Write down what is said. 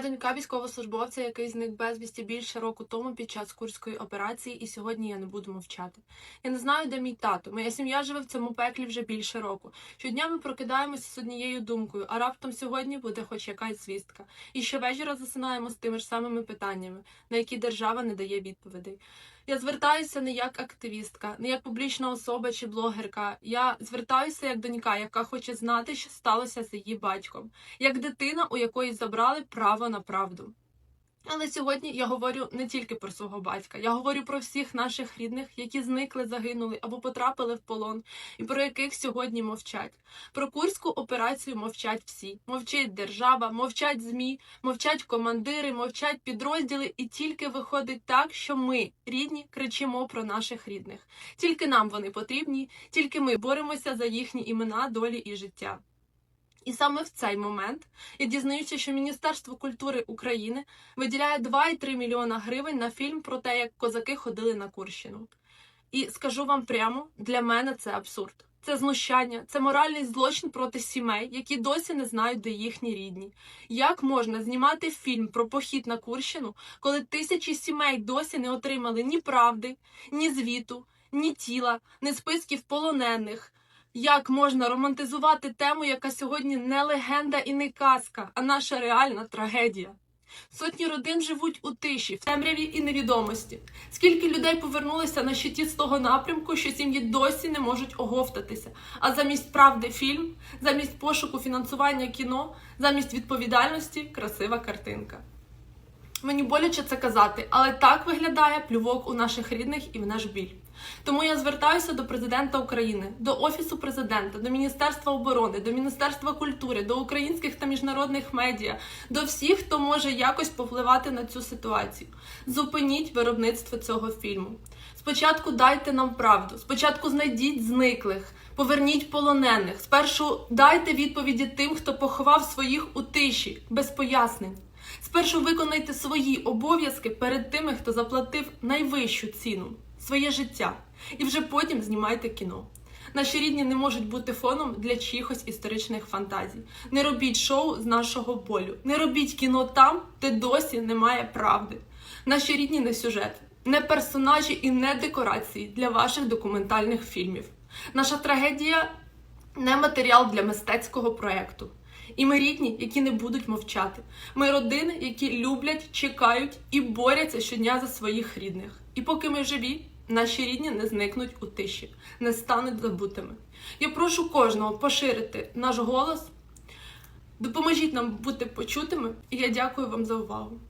донька військовослужбовця, який зник безвісті більше року тому під час курської операції, і сьогодні я не буду мовчати. Я не знаю, де мій тато. Моя сім'я живе в цьому пеклі вже більше року. Щодня ми прокидаємося з однією думкою, а раптом сьогодні буде хоч якась звістка. І щовечора засинаємо з тими ж самими питаннями, на які держава не дає відповідей. Я звертаюся не як активістка, не як публічна особа чи блогерка. Я звертаюся як донька, яка хоче знати, що сталося з її батьком, як дитина, у якої забрали право на правду. Але сьогодні я говорю не тільки про свого батька, я говорю про всіх наших рідних, які зникли, загинули або потрапили в полон, і про яких сьогодні мовчать. Про курську операцію мовчать всі. Мовчить держава, мовчать змі, мовчать командири, мовчать підрозділи, і тільки виходить так, що ми, рідні, кричимо про наших рідних. Тільки нам вони потрібні, тільки ми боремося за їхні імена, долі і життя. І саме в цей момент я дізнаюся, що Міністерство культури України виділяє 2,3 мільйона гривень на фільм про те, як козаки ходили на Курщину. І скажу вам прямо, для мене це абсурд. Це знущання, це моральний злочин проти сімей, які досі не знають, де їхні рідні. Як можна знімати фільм про похід на Курщину, коли тисячі сімей досі не отримали ні правди, ні звіту, ні тіла, ні списків полонених? Як можна романтизувати тему, яка сьогодні не легенда і не казка, а наша реальна трагедія? Сотні родин живуть у тиші, в темряві і невідомості. Скільки людей повернулися на щиті з того напрямку, що сім'ї досі не можуть оговтатися. А замість правди фільм, замість пошуку фінансування кіно, замість відповідальності красива картинка. Мені боляче це казати, але так виглядає плювок у наших рідних і в наш біль. Тому я звертаюся до президента України, до офісу президента, до Міністерства оборони, до Міністерства культури, до українських та міжнародних медіа, до всіх, хто може якось повпливати на цю ситуацію. Зупиніть виробництво цього фільму. Спочатку дайте нам правду, спочатку знайдіть зниклих, поверніть полонених. Спершу дайте відповіді тим, хто поховав своїх у тиші, без пояснень. Спершу виконайте свої обов'язки перед тими, хто заплатив найвищу ціну своє життя, і вже потім знімайте кіно. Наші рідні не можуть бути фоном для чиїхось історичних фантазій. Не робіть шоу з нашого болю. Не робіть кіно там, де досі немає правди. Наші рідні не сюжет, не персонажі і не декорації для ваших документальних фільмів. Наша трагедія не матеріал для мистецького проєкту. І ми рідні, які не будуть мовчати. Ми родини, які люблять, чекають і борються щодня за своїх рідних. І поки ми живі, наші рідні не зникнуть у тиші, не стануть забутими. Я прошу кожного поширити наш голос, допоможіть нам бути почутими, і я дякую вам за увагу.